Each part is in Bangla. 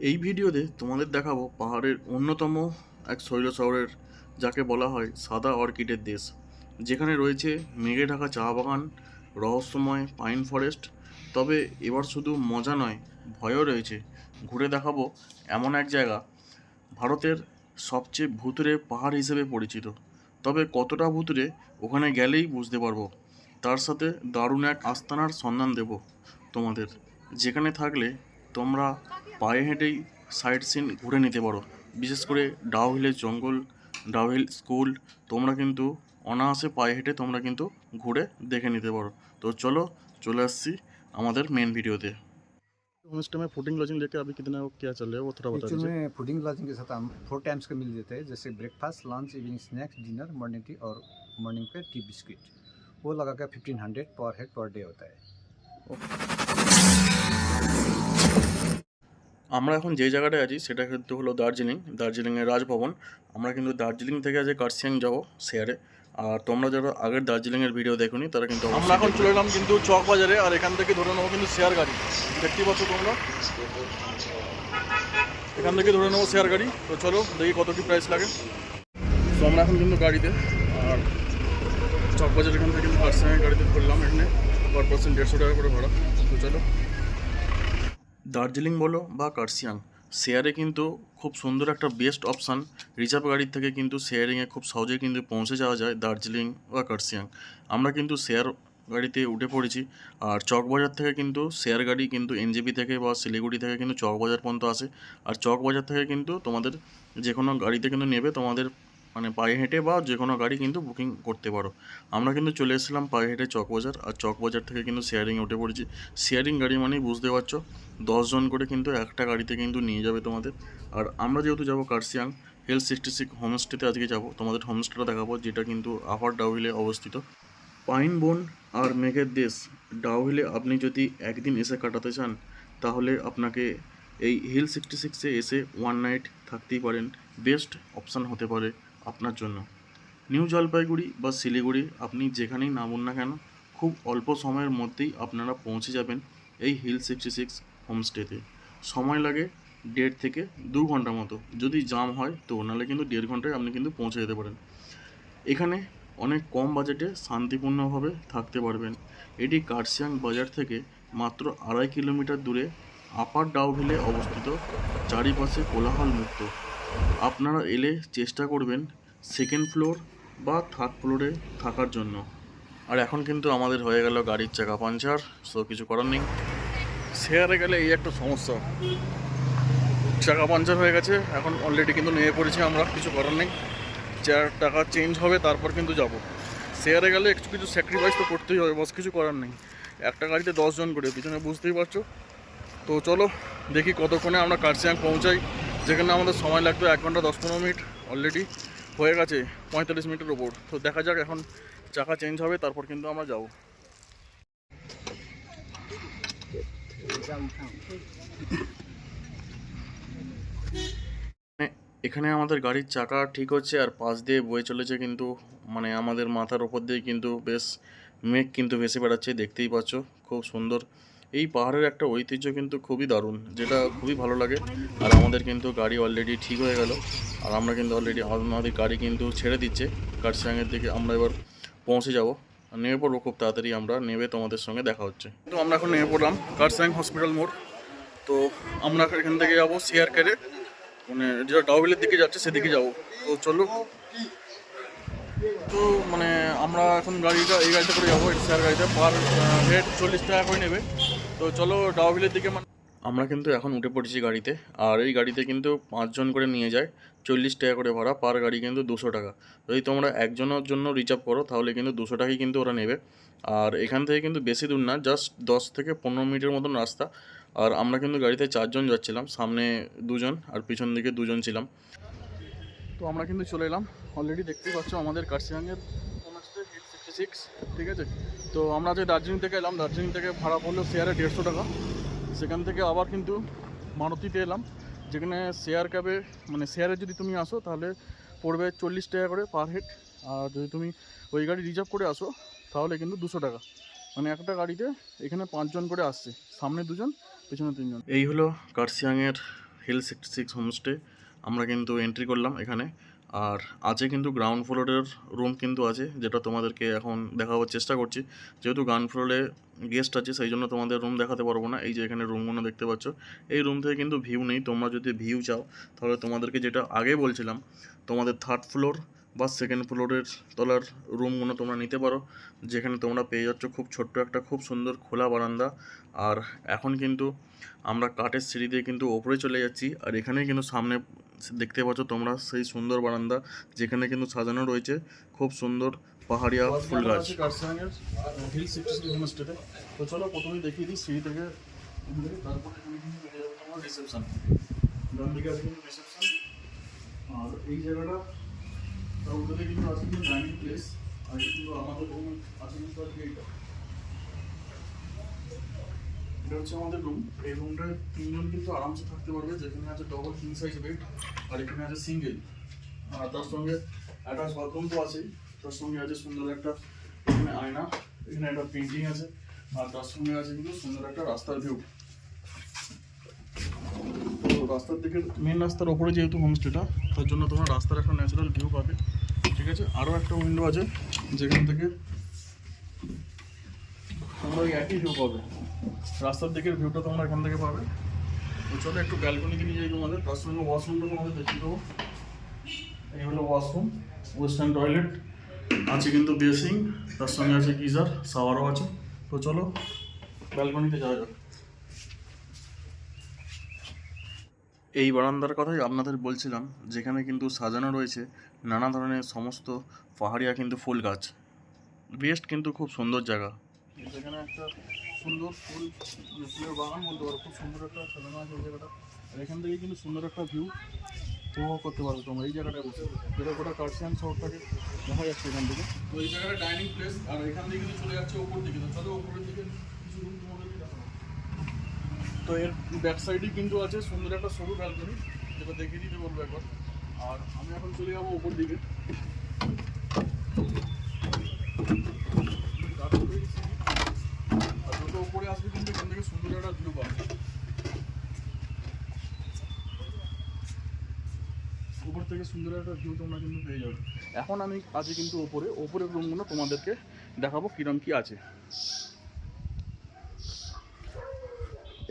এই ভিডিওতে তোমাদের দেখাবো পাহাড়ের অন্যতম এক শৈল শহরের যাকে বলা হয় সাদা অর্কিডের দেশ। যেখানে রয়েছে মেঘে ঢাকা চা বাগান, রহস্যময় পাইন ফরেস্ট। তবে এবার শুধু মজা নয়, ভয়ও রয়েছে। ঘুরে দেখাবো এমন এক জায়গা, ভারতের সবচেয়ে ভুতুরে পাহাড় হিসেবে পরিচিত। তবে কতটা ভুতুরে ওখানে গেলেই বুঝতে পারব। তার সাথে দারুণ এক আস্তানার সন্ধান দেব তোমাদের। যেখানে থাকলে তোমরা পায়ে হেঁটেই সাইট সিন ঘুরে নিতে পারো বিশেষ করে ডাউ হিলের জঙ্গল ডাউ হিল স্কুল তোমরা কিন্তু অনায়াসে পায়ে হেঁটে তোমরা কিন্তু ঘুরে দেখে নিতে পারো তো চলো চলে আসছি আমাদের मेन ভিডিওতে होमस्टे में फूडिंग लॉजिंग लेके अभी कितना क्या चल रहा है वो थोड़ा बता एक्चुअल दीजिए में फूडिंग लॉजिंग के साथ हम फोर टाइम्स का मिल देते हैं जैसे breakfast lunch evening snacks dinner morning tea और मॉर्निंग पे टी बिस्किट वो लगा कर fifteen hundred per head per day होता है আমরা এখন যে জায়গাটায় আছি সেটা কিন্তু হলো দার্জিলিং দার্জিলিংয়ের রাজভবন। আমরা কিন্তু দার্জিলিং থেকে আজ কার্সিয়াং যাব শেয়ারে আর। তোমরা যারা আগের দার্জিলিংয়ের ভিডিও দেখোনি তারা কিন্তু আমরা এখন চলে এলাম কিন্তু চক বাজারে আর এখান থেকে ধরে নেব কিন্তু শেয়ার গাড়ি দেখতে পাচ্ছ তোমরা? এখান থেকে ধরে নেব শেয়ার গাড়ি তো চলো দেখি কত কি প্রাইস লাগে। তো আমরা এখন কিন্তু গাড়িতে আর চক বাজার এখান থেকে কিন্তু কার্সিয়াংয়ের গাড়িতে করলাম এখানে। পার পার্সেন্ট দেড়শো টাকা করে ভাড়া। তো চলো দার্জিলিং বলো বা কার্সিয়াং শেয়ারে কিন্তু খুব সুন্দর একটা বেস্ট অপশান রিজার্ভ গাড়ির থেকে কিন্তু শেয়ারিংয়ে খুব সহজেই কিন্তু পৌঁছে যাওয়া যায় দার্জিলিং বা কার্সিয়াং আমরা কিন্তু শেয়ার গাড়িতে উঠে পড়েছি আর চকবাজার থেকে কিন্তু শেয়ার গাড়ি কিন্তু এনজেপি থেকে বা শিলিগুড়ি থেকে কিন্তু চকবাজার পর্যন্ত আসে। আর চকবাজার থেকে কিন্তু তোমাদের যে কোনো গাড়িতে কিন্তু নেবে তোমাদের মানে পায়ে হেঁটে বা যে কোনো গাড়ি কিন্তু বুকিং করতে পারো। আমরা কিন্তু চলে এসেছিলাম পায়ে হেঁটে চকবাজার, আর চকবাজার থেকে কিন্তু শেয়ারিংয়ে উঠে পড়েছি। শেয়ারিং গাড়ি মানেই বুঝতে পারছ দশজন করে কিন্তু একটা গাড়িতে কিন্তু নিয়ে যাবে তোমাদের। আর আমরা যেহেতু যাব কার্সিয়াং হেল সিক্সটি সিক্স হোমস্টেতে আজকে যাব। তোমাদের হোমস্টেটা দেখাবো, যেটা কিন্তু আপার ডাউহিলে অবস্থিত। পাইন বোন আর মেঘের দেশ ডাউহিলে আপনি যদি একদিন এসে কাটাতে চান, তাহলে আপনাকে এই হিল সিক্সটি সিক্সে এসে ওয়ান নাইট থাকতেই পারেন। বেস্ট অপশান হতে পারে। আপনার জন্য। নিউ জলপাইগুড়ি বা শিলিগুড়ি, আপনি যেখানেই নামুন না কেন, খুব অল্প সময়ের মধ্যেই আপনারা পৌঁছে যাবেন এই হিল সিক্সটি সিক্স হোমস্টেতে। সময় লাগে দেড় থেকে দু ঘণ্টা মতো। যদি জাম হয়, তো নাহলে কিন্তু দেড় ঘন্টায় আপনি কিন্তু পৌঁছে যেতে পারেন। এখানে অনেক কম বাজেটে শান্তিপূর্ণভাবে থাকতে পারবেন। এটি কার্সিয়াং বাজার থেকে মাত্র আড়াই কিলোমিটার দূরে আপার ডাউভিলে অবস্থিত, চারিপাশে কোলাহল মুক্ত আপনারা এলে চেষ্টা করবেন সেকেন্ড ফ্লোর বা থার্ড ফ্লোরে থাকার জন্য। আর এখন কিন্তু আমাদের হয়ে গেল গাড়ির চাকা পাঞ্চার সো কিছু করার নেই। শেয়ারে গেলে এই একটা সমস্যা। চাকা পাঞ্চার হয়ে গেছে, এখন অলরেডি কিন্তু নিয়ে পড়েছি আমরা, কিছু করার নেই। চার টাকা চেঞ্জ হবে, তারপর কিন্তু যাব। শেয়ারে গেলে একটু কিছু স্যাক্রিফাইস তো করতেই হবে বস কিছু করার নেই। একটা গাড়িতে দশজন করে, পিছনে বুঝতেই পারছ? তো চলো, দেখি কতক্ষণে আমরা কার্সিয়াং পৌঁছাই। যেখানে আমাদের সময় লাগতো এক ঘণ্টা দশ পনেরো মিনিট অলরেডি হয়ে গেছে পঁয়তাল্লিশ মিনিটের ওপর তো দেখা যাক এখন চাকা চেঞ্জ হবে, তারপর কিন্তু আমরা যাব। এখানে আমাদের গাড়ির চাকা ঠিক হচ্ছে আর পাশ দিয়ে বয়ে চলেছে কিন্তু মানে আমাদের মাথার ওপর দিয়ে কিন্তু বেশ মেঘ কিন্তু ভেসে বেড়াচ্ছে, দেখতেই পাচ্ছ। খুব সুন্দর এই পাহাড়ের একটা ঐতিহ্য কিন্তু খুবই দারুণ, যেটা খুবই ভালো লাগে। আর আমাদের কিন্তু গাড়ি অলরেডি ঠিক হয়ে গেল। আর আমরা কিন্তু অলরেডি আমাদের গাড়ি কিন্তু ছেড়ে দিচ্ছে। কার্সিয়াংয়ের দিকে আমরা এবার পৌঁছে যাব। নেমে পড়ব খুব তাড়াতাড়ি আমরা, নেমে তোমাদের সঙ্গে দেখা হচ্ছে। তো আমরা এখন নেমে পড়লাম কার্সিয়াং হসপিটাল মোড়। তো আমরা এখান থেকে যাব শেয়ার কেড়ে মানে যেটা ডাউবিলের দিকে যাচ্ছে, সেদিকে যাব। তো চলো। তো মানে আমরা এখন গাড়িটা, এই গাড়িটা করে যাব শেয়ার গাড়িতে পার হেড চল্লিশ টাকা করে নেবে। তো চলো ডাউবিলের দিকে আমরা কিন্তু এখন উঠে পড়েছি গাড়িতে আর এই গাড়িতে কিন্তু পাঁচজন করে নিয়ে যায় চল্লিশ টাকা করে ভাড়া পার গাড়ি কিন্তু দুশো টাকা। যদি তোমরা একজনের জন্য রিজার্ভ করো তাহলে কিন্তু দুশো টাকাই কিন্তু ওরা নেবে। আর এখান থেকে কিন্তু বেশি দূর না জাস্ট দশ থেকে পনেরো মিনিটের মতন রাস্তা। আর আমরা কিন্তু গাড়িতে চারজন যাচ্ছিলাম সামনে দুজন আর পিছন দিকে দুজন ছিলাম। তো আমরা কিন্তু চলে এলাম। অলরেডি দেখতেই পাচ্ছ আমাদের কার্সিয়াংয়ের সিক্স ঠিক আছে? তো আমরা যে দার্জিলিং থেকে এলাম, দার্জিলিং থেকে ভাড়া পড়ল শেয়ারে দেড়শো টাকা। সেখান থেকে আবার কিন্তু মারুতিতে এলাম, যেখানে শেয়ার ক্যাবে মানে শেয়ারে যদি তুমি আসো, তাহলে পড়বে চল্লিশ টাকা করে পার হেড আর যদি তুমি ওই গাড়ি রিজার্ভ করে আসো, তাহলে কিন্তু দুশো টাকা। মানে একটা গাড়িতে এখানে পাঁচজন করে আসছে, সামনে দুজন, পেছনে তিনজন। এই হলো কার্সিয়াংয়ের হিল সিক্সটি সিক্স হোমস্টে আমরা কিন্তু এন্ট্রি করলাম এখানে। আর আছে কিন্তু গ্রাউন্ড ফ্লোরের রুম কিন্তু আছে, যেটা তোমাদেরকে এখন দেখাবার চেষ্টা করছি। যেহেতু গ্রাউন্ড ফ্লোরে গেস্ট আছে, সেই জন্য তোমাদের রুম দেখাতে পারব না। এই যে এখানে রুমগুলো দেখতে পাচ্ছ, এই রুম থেকে কিন্তু ভিউ নেই। তোমরা যদি ভিউ চাও, তাহলে তোমাদেরকে যেটা আগে বলছিলাম, তোমাদের থার্ড ফ্লোর বা সেকেন্ড ফ্লোরের তলার রুমগুলো তোমরা নিতে পারো, যেখানে তোমরা পেয়ে যাচ্ছ খুব ছোট্ট একটা, খুব সুন্দর খোলা বারান্দা। আর এখন কিন্তু আমরা কাঠের সিঁড়ি দিয়ে কিন্তু ওপরে চলে যাচ্ছি। আর এখানেই কিন্তু সামনে দেখতে পাচ্ছ তোমরা সেই সুন্দর বারান্দা, যেখানে কিন্তু সাজানো রয়েছে খুব সুন্দর পাহাড়িয়া ফুল গাছ। তো চলো দেখিয়ে দিই সিঁড়ি থেকে। রিসেপশন দিকে রিসেপশন আর এই জায়গাটা কিন্তু প্লেস আর এটা হচ্ছে আমাদের রুম এই রুমটায় তিনজন কিন্তু আরামসে থাকতে পারবে, যেখানে আছে ডবল কিং সাইজ বেড আর এখানে আছে সিঙ্গেল। আর তার সঙ্গে অ্যাটাচ বাথরুম তো আছেই। তার সঙ্গে আছে সুন্দর একটা এখানে আয়না, এখানে একটা পেন্টিং আছে। আর তার সঙ্গে আছে কিন্তু সুন্দর একটা রাস্তার ভিউ তো রাস্তার দিকে মেন রাস্তার ওপরে যেহেতু হোমস্টেটা তার জন্য তোমরা রাস্তার একটা ন্যাচারাল ভিউ পাবে। ঠিক আছে? আরও একটা উইন্ডো আছে, যেখান থেকে তোমরা ওই একই ভিউ পাবে। রাস্তার দিকের ভিউটা তোমরা এখান থেকে পাবে। তো চলো একটু ব্যালকনিতে নিয়ে যাই তোমাদের। তার সঙ্গে ওয়াশরুমটা তোমাদের দেখিয়ে দেবো। এই হলো ওয়াশরুম ওয়েস্টার্ন টয়লেট আছে কিন্তু বেসিং তার সঙ্গে আছে গিজার শাওয়ারও আছে। তো চলো ব্যালকনিতে যাওয়া যাক। এই বারান্দার কথাই আপনাদের বলছিলাম, যেখানে কিন্তু সাজানো রয়েছে নানা ধরনের সমস্ত পাহাড়িয়া কিন্তু ফুল গাছ। বেস্ট কিন্তু খুব সুন্দর জায়গা। যেখানে একটা সুন্দর ফুল ফুলের বাগান বলতে পারো খুব সুন্দর একটা সাজানো আছে এই জায়গাটা। আর এখান থেকে কিন্তু সুন্দর একটা ভিউ উপভোগ করতে পারব তোমরা, এই জায়গাটায় বসে। যেটা গোটা কার্সিয়ান শহরটাকে দেখা যাচ্ছে এখান থেকে। তো এই জায়গাটা ডাইনিং প্লেস আর এখান থেকে কিন্তু চলে যাচ্ছে ওপর দিকে। তো চলো ওপরের দিকে কিছু রুম তোমাদেরকে দেখাবো। তো এর ব্যাক সাইডে কিন্তু আছে সুন্দর একটা সরু ব্যালকনি যেটা দেখিয়ে দিতে বলব একবার। আর আমি এখন চলে যাব ওপর দিকে। তারপরেই যত উপরে আসবে কিন্তু এখান থেকে সুন্দর একটা ভিউ পাবে। উপর থেকে সুন্দর একটা ভিউ তোমরা কিন্তু পেয়ে যাবে। এখন আমি আছি কিন্তু ওপরে ওপরের রুমগুলো তোমাদেরকে দেখাবো কিরম কি আছে।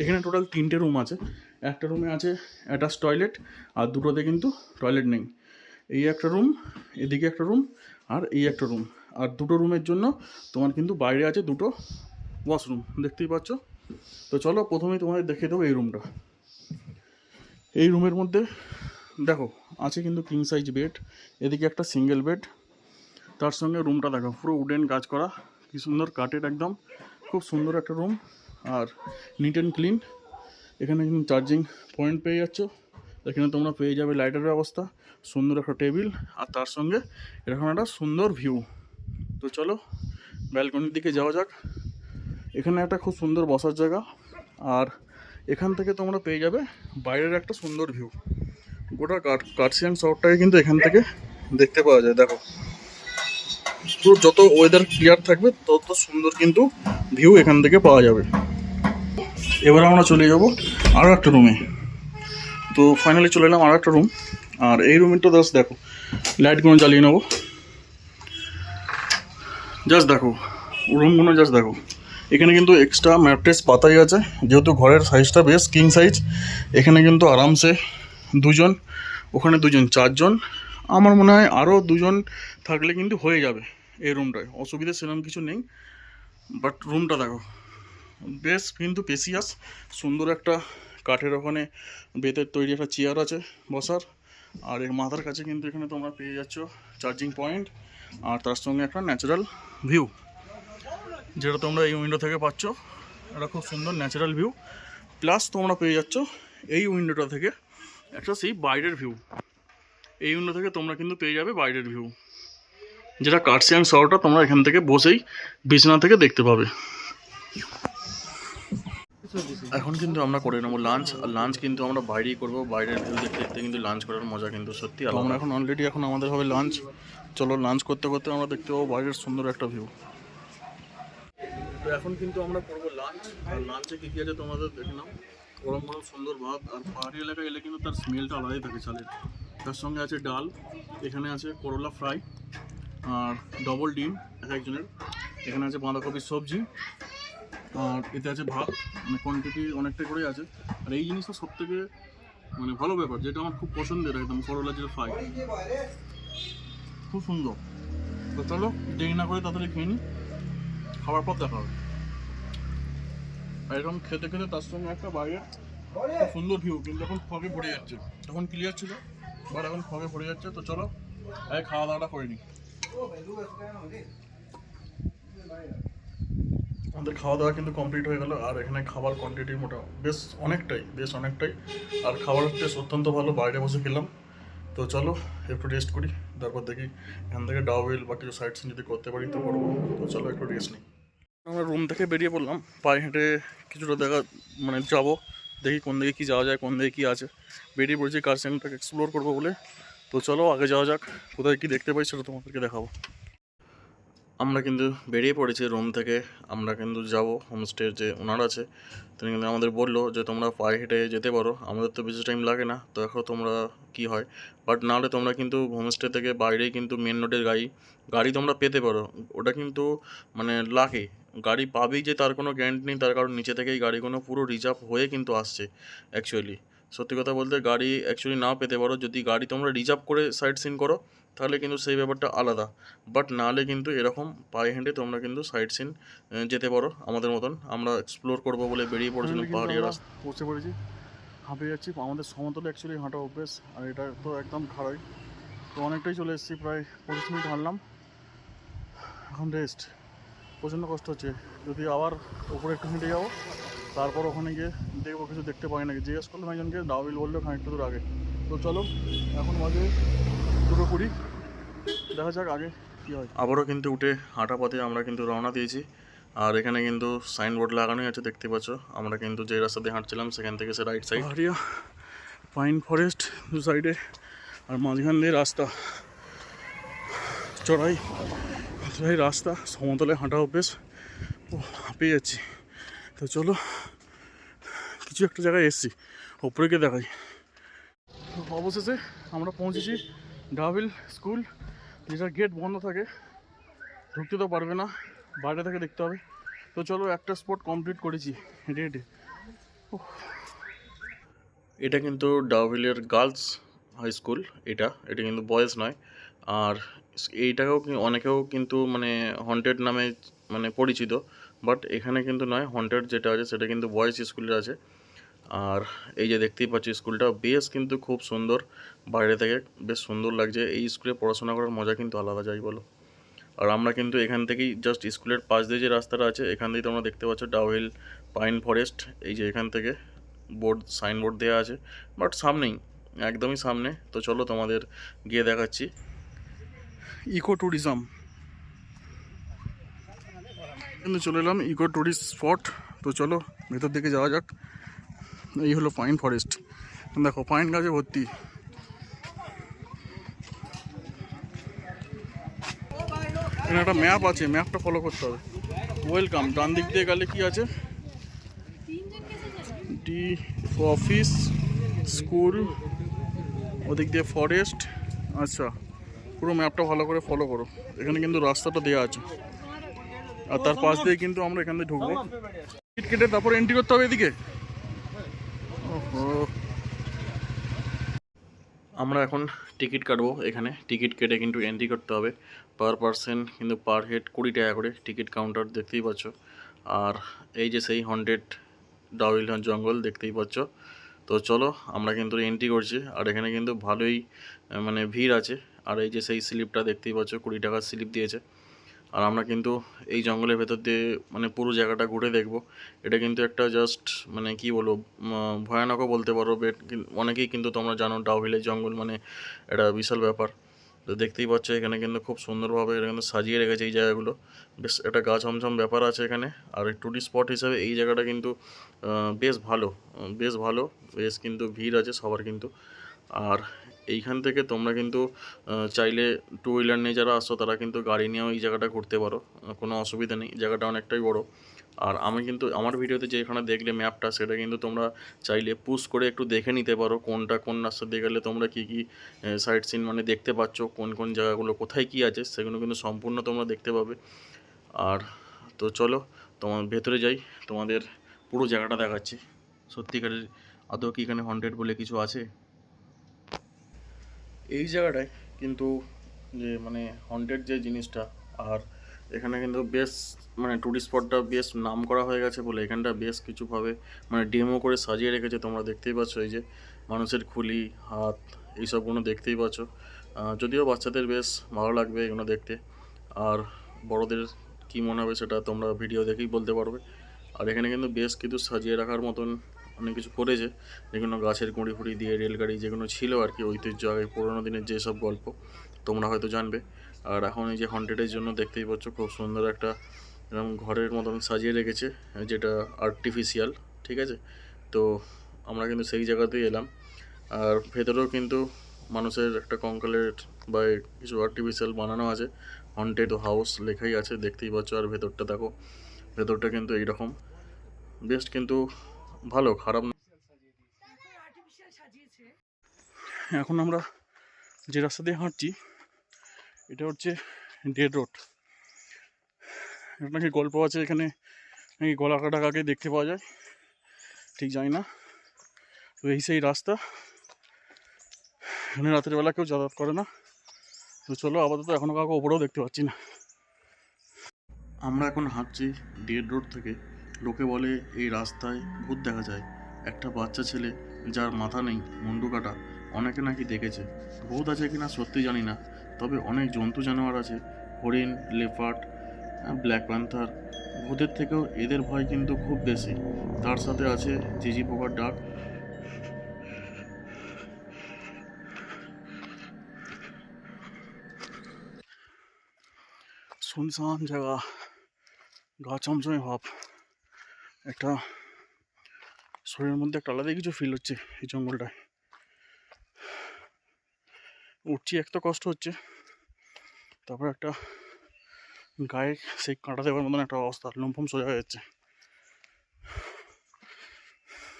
এখানে টোটাল তিনটে রুম আছে। একটা রুমে আছে অ্যাটাচ টয়লেট আর দুটোতে কিন্তু টয়লেট নেই। এই একটা রুম এদিকে একটা রুম আর এই একটা রুম আর দুটো রুমের জন্য তোমার কিন্তু বাইরে আছে দুটো ওয়াশরুম, দেখতেই পাচ্ছ? তো চলো প্রথমেই তোমাদের দেখিয়ে দেবো এই রুমটা। এই রুমের মধ্যে, দেখো, আছে কিন্তু কিং সাইজ বেড এদিকে একটা সিঙ্গেল বেড তার সঙ্গে রুমটা দেখো, পুরো উডেন কাজ করা, কি সুন্দর কাঠের একদম, খুব সুন্দর একটা রুম আর নিট অ্যান্ড ক্লিন এখানে কিন্তু চার্জিং পয়েন্ট পেয়ে যাচ্ছ, এখানে তোমরা পেয়ে যাবে লাইটের ব্যবস্থা সুন্দর একটা টেবিল আর তার সঙ্গে এরকম একটা সুন্দর ভিউ তো চলো ব্যালকনির দিকে যাওয়া যাক। এখানে একটা খুব সুন্দর বসার জায়গা। আর এখান থেকে তোমরা পেয়ে যাবে বাইরের একটা সুন্দর ভিউ গোটা কাট কার্সিয়ান শহরটাকে কিন্তু এখান থেকে দেখতে পাওয়া যায়। দেখো, পুরো যত ওয়েদার ক্লিয়ার থাকবে, তত সুন্দর কিন্তু ভিউ এখান থেকে পাওয়া যাবে। এবার আমরা চলে যাব আরও একটা রুমে তো ফাইনালি চলে এলাম আরও একটা রুম আর এই রুমেরটা জাস্ট দেখো লাইটগুলো জ্বালিয়ে নেব। জাস্ট দেখো রুমগুলো জাস্ট দেখো। এখানে কিন্তু এক্সট্রা ম্যাট্রেস পাতাই আছে। যেহেতু ঘরের সাইজটা বেশ কিং সাইজ এখানে কিন্তু আরামসে দুজন, ওখানে দুজন চারজন, আমার মনে হয় আরও দুজন থাকলে কিন্তু হয়ে যাবে এই রুমটায় অসুবিধা সেরকম কিছু নেই বাট রুমটা দেখো, বেশ কিন্তু পেসিয়াস সুন্দর একটা কাঠের ওখানে বেতের তৈরি একটা চেয়ার আছে বসার, আর এর মাথার কাছে কিন্তু এখানে তোমরা পেয়ে যাচ্ছ চার্জিং পয়েন্ট আর তার সঙ্গে একটা ন্যাচারাল ভিউ যেটা তোমরা এই উইন্ডো থেকে পাচ্ছ একটা খুব সুন্দর ন্যাচারাল ভিউ প্লাস তোমরা পেয়ে যাচ্ছ এই উইন্ডোটা থেকে একটা সেই বাইরের ভিউ এই উইন্ডো থেকে তোমরা কিন্তু পেয়ে যাবে বাইরের ভিউ যেটা কার্সিয়ান শহরটা তোমরা এখান থেকে বসেই বিছানা থেকে দেখতে পাবে। এখন কিন্তু আমরা করে নেব লাঞ্চ আর লাঞ্চ কিন্তু আমরা বাইরেই করব, বাইরের ভিউ দেখতে দেখতে কিন্তু লাঞ্চ করার মজা কিন্তু সত্যি আলাদা। আমরা এখন অলরেডি এখন আমাদের হবে লাঞ্চ চলো লাঞ্চ করতে করতে আমরা দেখতে পাবো বাইরের সুন্দর একটা ভিউ তো এখন কিন্তু আমরা করব লাঞ্চ আর লাঞ্চে কী কী আছে তোমাদের দেখে নাও। গরম গরম সুন্দর ভাত, আর পাহাড়ি এলাকায় এলে কিন্তু তার স্মেলটা আলাদাই থাকে চালের। তার সঙ্গে আছে ডাল, এখানে আছে করলা ফ্রাই আর ডবল ডিম, এক একজনের। এখানে আছে বাঁধাকপির সবজি, আর এতে আছে ভাত মানে কোয়ান্টিটি অনেকটা করেই আছে। আর এই জিনিসটা সব থেকে মানে ভালো ব্যাপার, যেটা আমার খুব পছন্দের একদম করলা যেটা ফ্রাই খুব সুন্দর। তো চলো দেরি না করে তাড়াতাড়ি খেয়ে নিই খাওয়ার পর দেখা হবে। এরকম খেতে খেতে তার সঙ্গে একটা বাইরে সুন্দর ভিউ কিন্তু এখন ফগে পড়ে যাচ্ছে। তখন ক্লিয়ার ছিল বাট এখন ফগে পড়ে যাচ্ছে তো চলো আগে খাওয়া দাওয়াটা করে নিই। আমাদের খাওয়া দাওয়া কিন্তু কমপ্লিট হয়ে গেল আর এখানে খাবার কোয়ান্টিটি মোটা বেশ অনেকটাই বেশ অনেকটাই। আর খাবারের টেস্ট অত্যন্ত ভালো বাইরে বসে খেলাম। তো চলো একটু রেস্ট করি তারপর দেখি এখান থেকে ডাউয়েল বা কিছু সাইড সিন যদি করতে পারি তো করব। তো চলো একটু রেস্ট নিই। আমরা রুম থেকে বেরিয়ে পড়লাম। পায়ে হেঁটে কিছুটা দেখা মানে যাব। দেখি কোন দিকে কী যাওয়া যায়, কোন দিকে কী আছে। বেরিয়ে পড়েছি কার সেন্টারটাকে এক্সপ্লোর করব বলে। তো চলো আগে যাওয়া যাক, কোথায় কী দেখতে পাই সেটা তোমাদেরকে দেখাবো। আমরা কিন্তু বেরিয়ে পড়েছি রুম থেকে। আমরা কিন্তু যাব হোমস্টের যে ওনার আছে, তিনি কিন্তু আমাদের বলল যে, তোমরা পায়ে হেঁটে যেতে পারো। আমাদের তো বেশি টাইম লাগে না। তো এখন তোমরা কি হয়। বাট নাহলে তোমরা কিন্তু হোমস্টে থেকে বাইরেই কিন্তু মেন রোডের গাড়ি গাড়ি তোমরা পেতে পারো। ওটা কিন্তু মানে লাগে। গাড়ি পাবেই যে তার কোনো গ্যারান্টি নেই তার কারণ নিচে থেকেই গাড়িগুলো পুরো রিজার্ভ হয়ে কিন্তু আসছে অ্যাকচুয়ালি সত্যি কথা বলতে গাড়ি অ্যাকচুয়ালি না পেতে পারো যদি গাড়ি তোমরা রিজার্ভ করে সাইড সিন করো তাহলে কিন্তু সেই ব্যাপারটা আলাদা। বাট নাহলে কিন্তু এরকম পায়ে হেঁটে তোমরা কিন্তু সাইড সিন যেতে পারো আমাদের মতন। আমরা এক্সপ্লোর করব বলে বেরিয়ে পড়েছিলাম পাহাড়ি রাস্তা। পৌঁছে পড়েছি। হাঁপিয়ে যাচ্ছি আমাদের সমতলে অ্যাকচুয়ালি হাঁটা অভ্যেস আর এটা তো একদম খাড়াই তো অনেকটাই চলে এসেছি প্রায় পঁচিশ মিনিট হাঁটলাম। এখন রেস্ট প্রচণ্ড কষ্ট হচ্ছে। যদি আবার উপরে একটু হেঁটে যাব তারপর ওখানে গিয়ে দেখব কিছু দেখতে পাই নাকি। জিজ্ঞেস করলাম একজনকে ডাউবিল বলল খানিকটা দূর আগে। তো চলো এখন বাজে দুটো কুড়ি। দেখা যাক আগে কী হয়। আবারও কিন্তু উঠে হাঁটা পথে আমরা কিন্তু রওনা দিয়েছি। আর এখানে কিন্তু সাইনবোর্ড লাগানোই আছে দেখতে পাচ্ছ। আমরা কিন্তু যে রাস্তা দিয়ে হাঁটছিলাম সেখান থেকে সে রাইট সাইড হারিয়া পাইন ফরেস্ট দু সাইডে আর মাঝখান দিয়ে রাস্তা। চড়াই। চড়াই রাস্তা, সমতলে হাঁটা অভ্যেস। ও হাঁপিয়ে যাচ্ছি। তো চলো, কিছু একটা জায়গায় এসছি ওপরে গিয়ে দেখাই। অবশেষে আমরা পৌঁছেছি ডাভিল স্কুল, যেটার গেট বন্ধ থাকে। ঢুকতে তো পারবে না, বাইরে থেকে দেখতে হবে। তো চলো, একটা স্পট কমপ্লিট করেছি, হেঁটে হেঁটে। এটা কিন্তু ডাভিলের গার্লস হাই স্কুল এটা এটা কিন্তু বয়েজ নয়। আর এইটাকেও অনেকেও কিন্তু মানে হন্টেড নামে মানে পরিচিত বাট এখানে কিন্তু নয়। হন্টেড যেটা আছে, সেটা কিন্তু বয়েজ স্কুলের আছে। আর এই যে দেখতেই পাচ্ছি স্কুলটা বেশ কিন্তু খুব সুন্দর। বাইরে থেকে বেশ সুন্দর লাগছে। এই স্কুলে পড়াশোনা করার মজা কিন্তু আলাদা, যাই বলো। আর আমরা কিন্তু এখান থেকেই জাস্ট স্কুলের পাশ দিয়ে যে রাস্তাটা আছে, এখান দিয়ে তোমরা দেখতে পাচ্ছ ডাউহিল পাইন ফরেস্ট এই যে এখান থেকে বোর্ড সাইনবোর্ড দেওয়া আছে। বাট সামনেই, একদমই সামনে। তো চলো তোমাদের গিয়ে দেখাচ্ছি। ইকো ট্যুরিজম কিন্তু চলে এলাম ইকো ট্যুরিস্ট স্পট। তো চলো, ভেতর দিকে যাওয়া যাক। এই হলো পাইন ফরেস্ট। দেখো, পাইন গাছে ভর্তি। এখানে একটা ম্যাপ আছে, ম্যাপটা ফলো করতে হবে। ওয়েলকাম ডান দিক দিয়ে গেলে কি আছে? ডি অফিস স্কুল ওদিক দিয়ে ফরেস্ট আচ্ছা। পুরো ম্যাপটা ভালো করে ফলো করো। এখানে কিন্তু রাস্তাটা দেওয়া আছে। আর তার পাশ দিয়ে কিন্তু আমরা এখান দিয়ে ঢুকবো। টিকিট কেটে তারপর এন্ট্রি করতে হবে এদিকে। আমরা এখন টিকিট কাটবো এখানে। টিকিট কেটে কিন্তু এন্ট্রি করতে হবে। পার পার্সন কিন্তু পার হেড কুড়ি টাকা করে টিকিট কাউন্টার দেখতেই পাচ্ছ। আর এই যে সেই হন্টেড ডাউইল জঙ্গল দেখতেই পাচ্ছ। তো চলো, আমরা কিন্তু এন্ট্রি করছি। আর এখানে কিন্তু ভালোই মানে ভিড় আছে। আর এই যে সেই স্লিপটা দেখতেই পাচ্ছ, কুড়ি টাকার স্লিপ দিয়েছে। আর আমরা কিন্তু এই জঙ্গলের ভেতর দিয়ে মানে পুরো জায়গাটা ঘুরে দেখব। এটা কিন্তু একটা জাস্ট মানে কি বলব ভয়ানকও বলতে পারো বেট অনেকেই কিন্তু তোমরা জানো ডাউহিলের জঙ্গল মানে এটা বিশাল ব্যাপার। তো দেখতেই পাচ্ছ, এখানে কিন্তু খুব সুন্দরভাবে এটা কিন্তু সাজিয়ে রেখেছে এই জায়গাগুলো। বেশ একটা গা ছমছম ব্যাপার আছে এখানে। আর টুরিস্ট স্পট হিসাবে এই জায়গাটা কিন্তু বেশ ভালো বেশ ভালো, বেশ কিন্তু ভিড় আছে সবার কিন্তু। আর এইখান থেকে তোমরা কিন্তু চাইলে টু হুইলার নিয়ে যারা আসছো তারা কিন্তু গাড়ি নিয়েও এই জায়গাটা ঘুরতে পারো। কোনো অসুবিধা নেই জায়গাটা অনেকটাই বড়। আর আমি কিন্তু, আমার ভিডিওতে যে এখানে দেখলে ম্যাপটা সেটা কিন্তু তোমরা চাইলে পুশ করে একটু দেখে নিতে পারো, কোনটা কোন রাস্তা দিয়ে গেলে তোমরা কী কী সাইট সিন মানে দেখতে পাচ্ছ, কোন কোন জায়গাগুলো কোথায় কী আছে, সেগুলো কিন্তু সম্পূর্ণ তোমরা দেখতে পাবে। আর তো চলো, তোমার ভেতরে যাই, তোমাদের পুরো জায়গাটা দেখাচ্ছি। সত্যিকারের আদৌ কি এখানে হন্টেড বলে কিছু আছে? এই জায়গাটায় কিন্তু যে মানে হন্টেড যে জিনিসটা, আর এখানে কিন্তু বেশ মানে টুরিস্ট স্পটটা বেশ নাম করা হয়ে গেছে বলে এখানটা বেশ কিছুভাবে মানে ডেমো করে সাজিয়ে রেখেছে, তোমরা দেখতেই পাচ্ছ এই যে মানুষের খুলি, হাত, এইসবগুলো দেখতেই পাচ্ছ। যদিও বাচ্চাদের বেশ ভালো লাগবে এগুলো দেখতে, আর বড়দের কী মনে হবে সেটা তোমরা ভিডিও দেখেই বলতে পারবে। আর এখানে কিন্তু বেশ কিছু সাজিয়ে রাখার মতন অনেক কিছু করেছে। যেগুলো গাছের গুঁড়ি ফুড়ি দিয়ে, রেলগাড়ি যেগুলো ছিল আর কি, ঐতিহ্য আগে পুরোনো দিনের যেসব গল্প, তোমরা হয়তো জানবে। আর এখন এই যে হন্টেডের জন্য দেখতেই পাচ্ছ, খুব সুন্দর একটা এরকম ঘরের মতন সাজিয়ে রেখেছে, যেটা আর্টিফিশিয়াল ঠিক আছে? তো আমরা কিন্তু সেই জায়গাতেই এলাম। আর ভেতরেও কিন্তু মানুষের একটা কঙ্কালের বা কিছু আর্টিফিশিয়াল বানানো আছে। হন্টেড হাউস লেখাই আছে, দেখতেই পাচ্ছ। আর ভেতরটা দেখো, ভেতরটা কিন্তু এইরকম। বেস্ট কিন্তু ভালো খারাপ না। এখন আমরা যে রাস্তা দিয়ে হাঁটছি এটা হচ্ছে ডেড রোড এটা নাকি গল্প আছে এখানে নাকি গলা কাটা কাকে দেখতে পাওয়া যায়? ঠিক জানি না। তো এই সেই রাস্তা। এখানে রাতের বেলা কেউ যাতায়াত করে না। তো চলো আপাতত এখনও কাউকে ওপরেও দেখতে পাচ্ছি না। আমরা এখন হাঁটছি ডেড রোড থেকে। লোকে বলে এই রাস্তায় ভূত দেখা যায়। একটা বাচ্চা ছেলে যার মাথা নেই, মুন্ডু কাটা, অনেকে নাকি দেখেছে। ভূত আছে কিনা সত্যি জানি না, তবে অনেক জন্তু জানোয়ার আছে, হরিণ, লেপার্ড ব্ল্যাক প্যান্থার। ভূতের থেকেও এদের ভয় কিন্তু খুব বেশি। তার সাথে আছে জিজি পোকার ডাক। শুনশান জায়গা, গা চমচমে ভাব। একটা শরীরের মধ্যে একটা আলাদাই কিছু ফিল হচ্ছে এই জঙ্গলটায় উঠছি এক তো কষ্ট হচ্ছে তারপর একটা গায়ে সেই কাঁটা দেওয়ার মতন একটা অবস্থা লম্ফম সোজা হয়ে যাচ্ছে।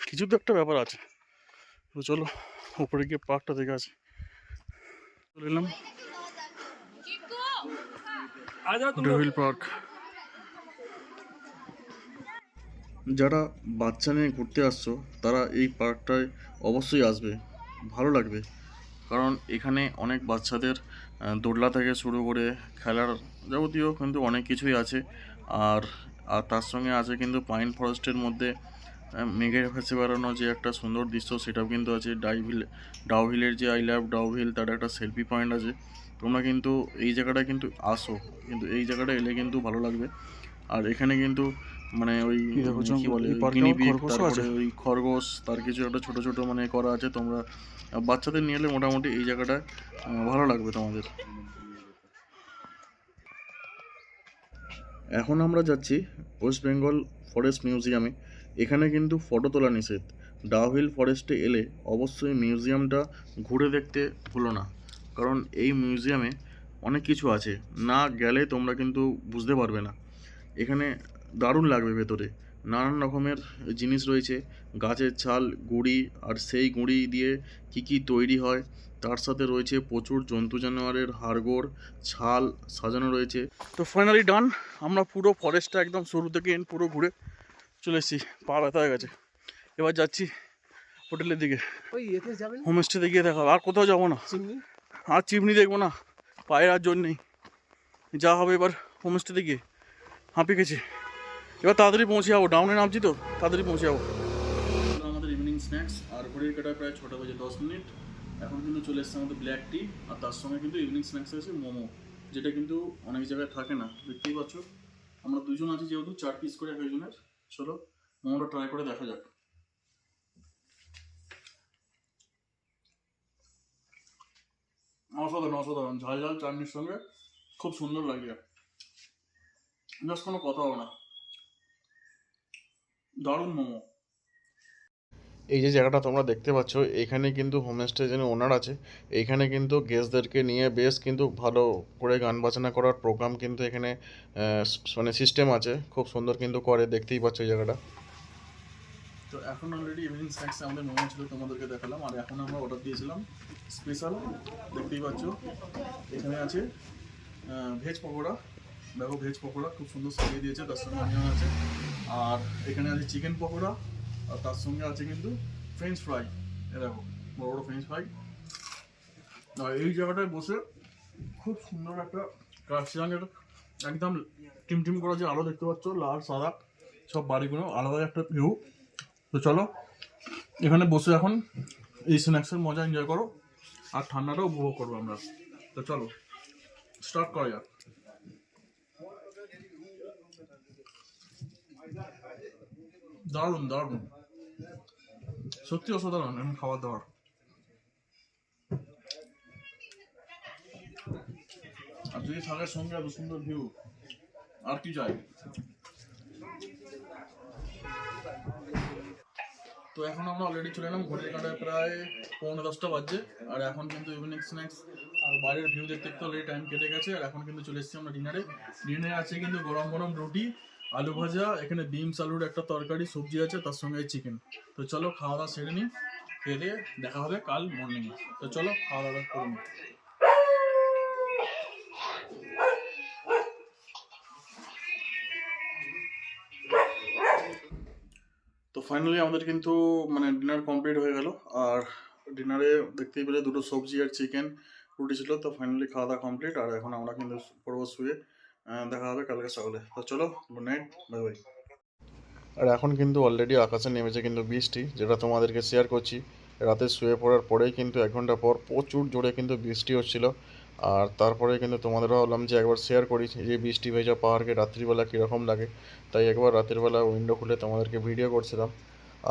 কিছু তো একটা ব্যাপার আছে। তো চলো উপরে গিয়ে পার্কটা দেখে আছে চলে এলাম। ডেভিল পার্ক যারা বাচ্চা নিয়ে ঘুরতে আসছো, তারা এই পার্কটায় অবশ্যই আসবে। ভালো লাগবে। কারণ এখানে অনেক বাচ্চাদের দোলনা থেকে শুরু করে খেলার যাবতীয় কিন্তু অনেক কিছুই আছে। আর আর তার সঙ্গে আছে কিন্তু পাইন ফরেস্টের মধ্যে মেঘের ভেসে বেড়ানো যে একটা সুন্দর দৃশ্য, সেটাও কিন্তু আছে। ডাইভিল ডাউহিলের যে আই লাভ ডাউহিল তার একটা সেলফি পয়েন্ট আছে। তোমরা কিন্তু এই জায়গাটা কিন্তু আসো। কিন্তু এই জায়গাটা এলে কিন্তু ভালো লাগবে। আর এখানে কিন্তু মানে ওই কি বলে খরগোশও তারপরে ওই খরগোশ তার কিছু একটা ছোট ছোট মানে করা আছে তোমরা বাচ্চাদের নিয়ে এলে মোটামুটি এই জায়গাটা ভালো লাগবে তোমাদের। এখন আমরা যাচ্ছি ওয়েস্ট বেঙ্গল ফরেস্ট মিউজিয়ামে। এখানে কিন্তু ফটো তোলা নিষেধ। ডাউহিল ফরেস্টে এলে অবশ্যই মিউজিয়ামটা ঘুরে দেখতে ভুলো না। কারণ এই মিউজিয়ামে অনেক কিছু আছে। না গেলে তোমরা কিন্তু বুঝতে পারবে না। এখানে দারুণ লাগবে ভেতরে। নানান রকমের জিনিস রয়েছে। গাছের ছাল গুঁড়ি আর সেই গুঁড়ি দিয়ে কী কী তৈরি হয় তার সাথে রয়েছে প্রচুর জন্তু জানোয়ারের হাড়গোড় ছাল সাজানো রয়েছে। তো ফাইনালি ডান আমরা পুরো ফরেস্টটা একদম শুরু থেকে end পুরো ঘুরে চলে এসেছি। পা ব্যথা হয়ে গেছে। এবার যাচ্ছি হোটেলের দিকে। ওই এতে যাবেন? হোমস্টেতে গিয়ে দেখা আর কোথাও যাব না। আর চিমনি দেখব না। পায়ের আর জোর নেই। যা হবে এবার হোমস্টেতে গিয়ে। হাঁপিয়ে গেছে। এবার তাড়াতাড়ি পৌঁছে যাব ডাউনে নামছি তো, তাড়াতাড়ি পৌঁছে যাব। আমাদের ইভিনিং স্ন্যাক্স আর ঘড়ির কাটা প্রায় ছটা বাজে দশ মিনিট। এখন কিন্তু চলে এসছে আমাদের ব্ল্যাক টি আর তার সঙ্গে কিন্তু ইভিনিং স্ন্যাক্স আছে মোমো, যেটা কিন্তু অনেক জায়গায় থাকে না, দেখতেই পাচ্ছ। আমরা দুজন আছি যেহেতু, চার পিস করে এক একজনের। চলো, মোমোটা ট্রাই করে দেখা যাক। অসাধারণ অসাধারণ, ঝাল ঝাল চাটনির সঙ্গে, খুব সুন্দর লাগে। জাস্ট কোনো কথা হবে না। দারুণ মোমো। এই যে জায়গাটা তোমরা দেখতে পাচ্ছ এখানে কিন্তু হোমস্টে যিনি ওনার আছে। এইখানে কিন্তু গেস্টদেরকে নিয়ে বেশ কিন্তু ভালো করে গান বাজনা করার প্রোগ্রাম কিন্তু এখানে মানে সিস্টেম আছে। খুব সুন্দর কিন্তু করে দেখতেই পাচ্ছ এই জায়গাটা। তো এখন অলরেডি ইভিনিং স্ন্যাক্সে আমাদের মোমো ছিল তোমাদেরকে দেখালাম। আর এখন আমরা অর্ডার দিয়েছিলাম স্পেশাল দেখতেই পাচ্ছ। এখানে আছে ভেজ পকোড়া দেখো ভেজ পকোড়া খুব সুন্দর সাজিয়ে দিয়েছে তার সঙ্গে অনিয়ন আছে। আর এখানে আছে চিকেন পকোড়া, আর তার সঙ্গে আছে কিন্তু ফ্রেঞ্চ ফ্রাই দেখো, বড় বড় ফ্রেঞ্চ ফ্রাই আর এই জায়গাটায় বসে খুব সুন্দর একটা কাশিয়ানের একদম টিমটিম করা যে আলো দেখতে পাচ্ছ, লাল, সাদা, সব বাড়িগুলো আলাদা একটা ভিউ তো চলো, এখানে বসে এখন এই স্ন্যাক্সের মজা এনজয় করো, আর ঠান্ডাটাও উপভোগ করব আমরা। তো চলো স্টার্ট করা যাক। দারুণ দারুণ। সত্যি অসাধারণ এখন খাবার দাবার। আর যদি থাকে সঙ্গে এত সুন্দর ভিউ আর কি চাই? তো এখন আমরা অলরেডি চলে এলাম ঘড়ির কাঁটায় প্রায় পৌনে দশটা বাজছে, আর এখন কিন্তু ইভিনিং স্ন্যাক্স আর বাইরের ভিউ দেখতে দেখতে অলরেডি টাইম কেটে গেছে, আর এখন কিন্তু চলে এসেছি আমরা ডিনারে ডিনারে আছে কিন্তু গরম গরম রুটি আলু ভাজা, এখানে বিমস আলুর একটা তরকারি, সবজি আছে, তার সঙ্গে চিকেন তো চলো খাওয়া দাওয়া সেরে নিই খেয়ে দেখা হবে কাল মর্নিং তো চলো খাওয়া দাওয়া করে নিই তো ফাইনালি আমাদের কিন্তু মানে ডিনার কমপ্লিট হয়ে গেল। আর ডিনারে দেখতেই পেলে দুটো সবজি আর চিকেন রুটি ছিল, তো ফাইনালি খাওয়া দাওয়া কমপ্লিট আর এখন আমরা কিন্তু পড়ব শুয়ে দেখা হবে কালকে সকালে। তো চলো গুড নাইট বাই বাই আর এখন কিন্তু অলরেডি আকাশে নেমেছে কিন্তু বৃষ্টি, যেটা তোমাদেরকে শেয়ার করছি। রাতে শুয়ে পড়ার পরেই কিন্তু এক ঘণ্টা পর প্রচুর জোরে কিন্তু বৃষ্টি হচ্ছিল। আর তারপরে কিন্তু তোমাদের ভাবলাম যে একবার শেয়ার করি যে বৃষ্টি ভেজা পাহাড়কে রাত্রিবেলা কীরকম লাগে। তাই একবার রাতের বেলা উইন্ডো খুলে তোমাদেরকে ভিডিও করছিলাম।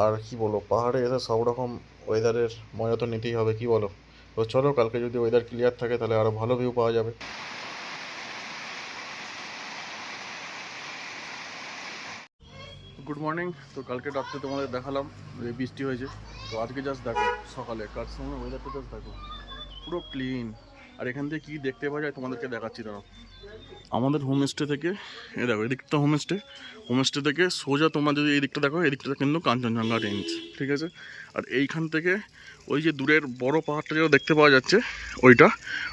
আর কি বলো পাহাড়ে এসে সব রকম ওয়েদারের মজা তো নিতেই হবে, কি বলো? তো চলো, কালকে যদি ওয়েদার ক্লিয়ার থাকে তাহলে আরও ভালো ভিউ পাওয়া যাবে। গুড মর্নিং তো কালকে রাত্রে তোমাদের দেখালাম যে বৃষ্টি হয়েছে। তো আজকে জাস্ট দেখো, সকালে কার সঙ্গে ওয়েদারটা জাস্ট দেখো। পুরো ক্লিন আর এখান থেকে কী দেখতে পাওয়া যায় তোমাদেরকে দেখাচ্ছি, দাঁড়াও। আমাদের হোমস্টে থেকে, এ দেখো, এদিকটা হোমস্টে হোমস্টে থেকে সোজা তোমরা যদি এই দিকটা দেখো, এই দিকটা কিন্তু কাঞ্চনজঙ্ঘা রেঞ্জ ঠিক আছে? আর এইখান থেকে ওই যে দূরের বড় পাহাড়টা যেটা দেখতে পাওয়া যাচ্ছে, ওইটা,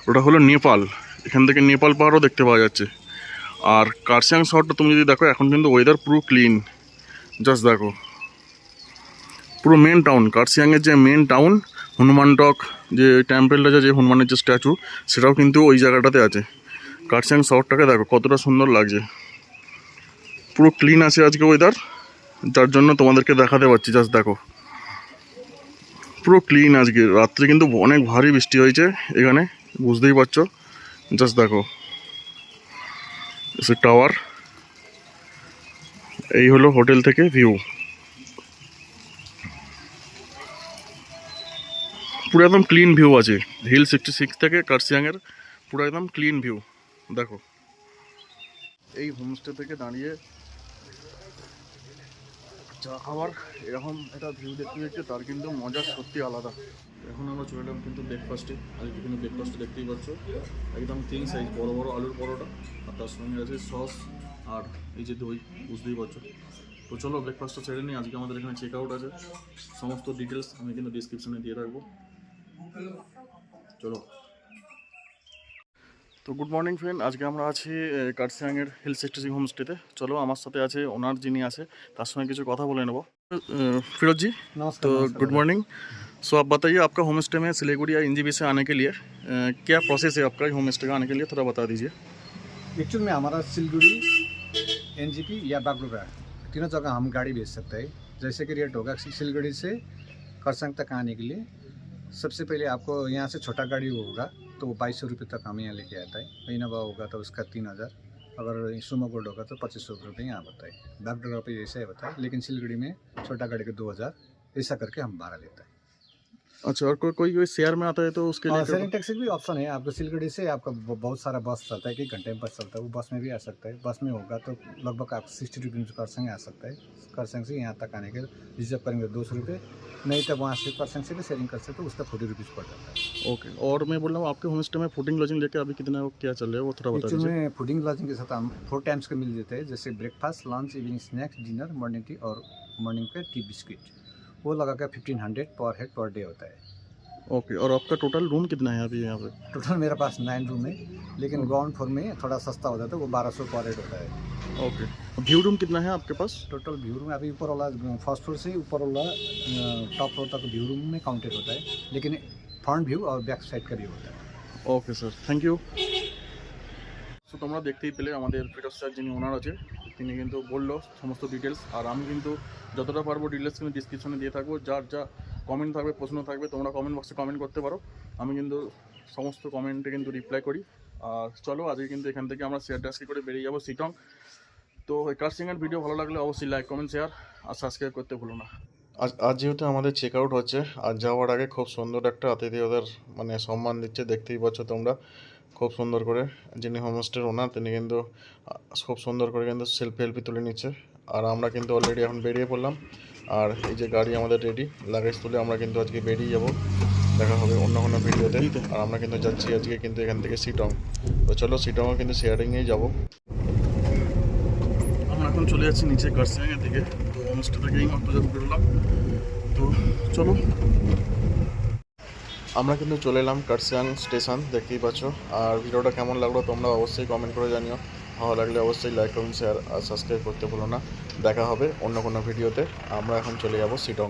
ওটা হলো নেপাল। এখান থেকে নেপাল পাহাড়ও দেখতে পাওয়া যাচ্ছে। আর কার্সিয়াং শহরটা তুমি যদি দেখো, এখন কিন্তু ওয়েদার পুরো ক্লিন জাস্ট দেখো। পুরো মেন টাউন কার্সিয়াংয়ের যে মেন টাউন হনুমান টক, যে টেম্পেলটা আছে যে হনুমানের যে স্ট্যাচু সেটাও কিন্তু ওই জায়গাটাতে আছে। কার্সিয়াং শহরটাকে দেখো, কতটা সুন্দর লাগছে। পুরো ক্লিন আছে আজকে ওয়েদার যার জন্য তোমাদেরকে দেখাতে পারছি জাস্ট দেখো। পুরো ক্লিন আজকে, রাত্রে কিন্তু অনেক ভারী বৃষ্টি হয়েছে এখানে, বুঝতেই পারছ। জাস্ট দেখো। টাওয়ার এই হলো হোটেল থেকে ভিউ। পুরো একদম ক্লিন ভিউ আছে। হিল সিক্সটি সিক্স থেকে কার্সিয়াংয়ের পুরো একদম ক্লিন ভিউ দেখো। এই হোমস্টে থেকে দাঁড়িয়ে চা খাবার, এরকম একটা ভিউ দেখতে দেখতে তার কিন্তু মজা সত্যি আলাদা। এখন আমরা চলে এলাম কিন্তু ব্রেকফাস্টে আজকে কিন্তু ব্রেকফাস্টে দেখতেই পাচ্ছ। একদম তিন সাইজ বড় বড় আলুর পরোটা, আর তার সঙ্গে আছে সস আর এই যে দই বুঝতেই পারছো তো চলো ব্রেকফাস্টটা ছেড়ে নিই আজকে আমাদের এখানে চেক আউট আছে সমস্ত ডিটেলস আমি কিন্তু ডিসক্রিপশনে দিয়ে রাখবো চলো তো গুড মর্নিং ফ্রেন্ড আজকে আমরা আছি কাটসিয়াংয়ের হিল স্টেশন হোমস্টেতে চলো আমার সাথে আছে ওনার যিনি আছে তার সঙ্গে কিছু কথা বলে নেবো फिरोज जी नमस्कार तो नमस्कार गुड मॉर्निंग सो आप बताइए आपका होम स्टे में सिलीगुड़ी या एनजीबी से आने के लिए अ, क्या प्रोसेस है आपका होम स्टे का आने के लिए थोड़ा बता दीजिए एक्चुअल में हमारा सिलगुड़ी एनजीपी या बागडोगरा, तीनों जगह हम गाड़ी भेज सकते हैं। जैसे कि रेट होगा सिलगढ़ी से करसंग तक आने के लिए। सबसे पहले आपको यहाँ से छोटा गाड़ी होगा तो वो बाईस सौ रुपये तक हमें यहाँ लेके आता है। इनोवा होगा तो उसका तीन हज़ार। अगर सुमो गोल्ड होगा तो पच्चीस सौ रुपये यहाँ बताए। बागडोगरा पे ऐसा ही बताए, लेकिन सिलगढ़ी में छोटा गाड़ी के दो हज़ार, ऐसा करके हम भाड़ा लेता है। अच्छा और कोई कोई कोई शेयर में आता है तो उसके लिए क्या- शेयरिंग टैक्सी भी ऑप्शन है। आपको सिलगढ़ी से आपका बहुत सारा बस चलता है एक घंटे में बस चलता है वो बस में भी आ सकता है। बस में होगा तो लगभग आप सिक्सटी रुपीज़ करसंग आ सकता है। करसंग से यहाँ तक आने के रिज़र्व करेंगे दो सौ रुपये नहीं तो वहाँ से करसंग से भी शेयरिंग कर सकते हो उसका फोर्टी रुपीज़ पड़ जाता है। ओके और मैं बोल रहा हूँ आपके होम स्टे में फूडिंग लॉजिंग लेकर अभी कितना क्या चल रहा है वो थोड़ा बता दीजिए। फूडिंग लॉजिंग के साथ हम फोर टाइम्स के मिल जाते हैं जैसे breakfast lunch evening snacks dinner morning tea और मॉर्निंग पे टी बिस्किट वो लगा कर fifteen hundred per head per day होता है ओके और आपका टोटल रूम कितना है अभी यहाँ पे टोटल मेरे पास नाइन रूम है लेकिन ग्राउंड फ्लोर में थोड़ा सस्ता हो जाता है वो बारह सौ पर हेड होता है ओके व्यू रूम कितना है आपके पास टोटल व्यू रूम अभी ऊपर वाला फर्स्ट फ्लोर से ऊपर वाला टॉप फ्लोर तक व्यू रूम में काउंटेड होता है लेकिन फ्रंट व्यू और बैक साइड का व्यू होता है okay sir thank you so তোমরা দেখতেই পেলে আমাদের ফিটার স্যার যিনি ওনার আছে তিনি কিন্তু বলল সমস্ত ডিটেলস আর আমি কিন্তু যতটা পারব ডিটেলস কিন্তু ডিসক্রিপশনে দিয়ে থাকব। যার যা কমেন্ট থাকবে, প্রশ্ন থাকবে, তোমরা কমেন্ট বক্সে কমেন্ট করতে পারো। আমি কিন্তু সমস্ত কমেন্টে কিন্তু রিপ্লাই করি। আর চলো, আজকে কিন্তু এখান থেকে আমরা শেয়ার ডাস্কি করে বেরিয়ে যাব সিটং তো এই কার্সিংয়ের ভিডিও ভালো লাগলে অবশ্যই লাইক কমেন্ট শেয়ার আর সাবস্ক্রাইব করতে ভুলো না। আজ আজ যেহেতু আমাদের চেক আউট হচ্ছে, আর যাওয়ার আগে খুব সুন্দর একটা আতিথেয়তার মানে সম্মান দিচ্ছে, দেখতেই পাচ্ছ তোমরা। খুব সুন্দর করে যিনি হোমস্টের ওনার, তিনি কিন্তু খুব সুন্দর করে কিন্তু সেলফি হেল্পি তুলে নিচ্ছে। আর আমরা কিন্তু অলরেডি এখন বেরিয়ে পড়লাম। আর এই যে গাড়ি আমাদের রেডি লাগেজ তুলে আমরা কিন্তু আজকে বেরিয়ে যাব। দেখা হবে অন্য কোনো ভিডিওতে। আর আমরা কিন্তু যাচ্ছি আজকে কিন্তু এখান থেকে সিটং তো চলো সিটংও কিন্তু শেয়ারিংয়েই যাব। আমরা এখন চলে যাচ্ছি নিচে গার্সিয়াংয়ের দিকে। তো হোমস্টে থেকে এই মাত্র বেরোলাম তো চলো। আমরা কিন্তু চলে এলাম কার্সিয়াং স্টেশন, দেখতেই পাচ্ছ। আর ভিডিওটা কেমন লাগল তোমরা অবশ্যই কমেন্ট করে জানিও। ভালো লাগলে অবশ্যই লাইক কমেন্ট শেয়ার আর সাবস্ক্রাইব করতে ভুলো না। দেখা হবে অন্য কোনো ভিডিওতে। আমরা এখন চলে যাব সিটং